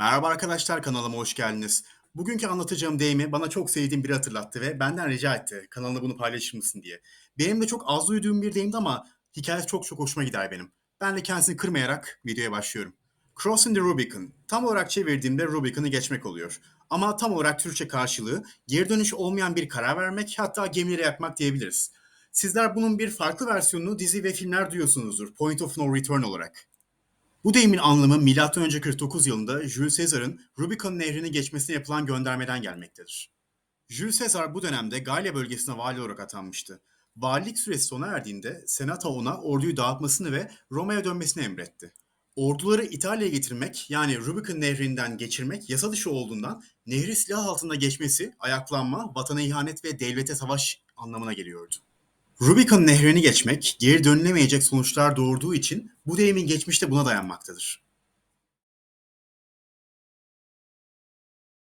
Merhaba arkadaşlar kanalıma hoş geldiniz. Bugünkü anlatacağım deyimi bana çok sevdiğim biri hatırlattı ve benden rica etti kanalında bunu paylaşır mısın diye. Benim de çok az duyduğum bir deyimdi ama hikayesi çok çok hoşuma gider benim. Ben de kendisini kırmayarak videoya başlıyorum. Crossing the Rubicon. Tam olarak çevirdiğimde Rubicon'ı geçmek oluyor. Ama tam olarak Türkçe karşılığı geri dönüş olmayan bir karar vermek hatta gemileri yakmak diyebiliriz. Sizler bunun bir farklı versiyonunu dizi ve filmler duyuyorsunuzdur. Point of no return olarak. Bu deyimin anlamı M.Ö. 49 yılında Jules Caesar'ın Rubicon nehrini geçmesine yapılan göndermeden gelmektedir. Jules Caesar bu dönemde Galya bölgesine vali olarak atanmıştı. Valilik süresi sona erdiğinde Senato ona orduyu dağıtmasını ve Roma'ya dönmesini emretti. Orduları İtalya'ya getirmek yani Rubicon nehrinden geçirmek yasa dışı olduğundan nehri silah altında geçmesi ayaklanma, vatana ihanet ve devlete savaş anlamına geliyordu. Rubicon nehrini geçmek geri dönülemeyecek sonuçlar doğurduğu için bu deyimin geçmişte buna dayanmaktadır.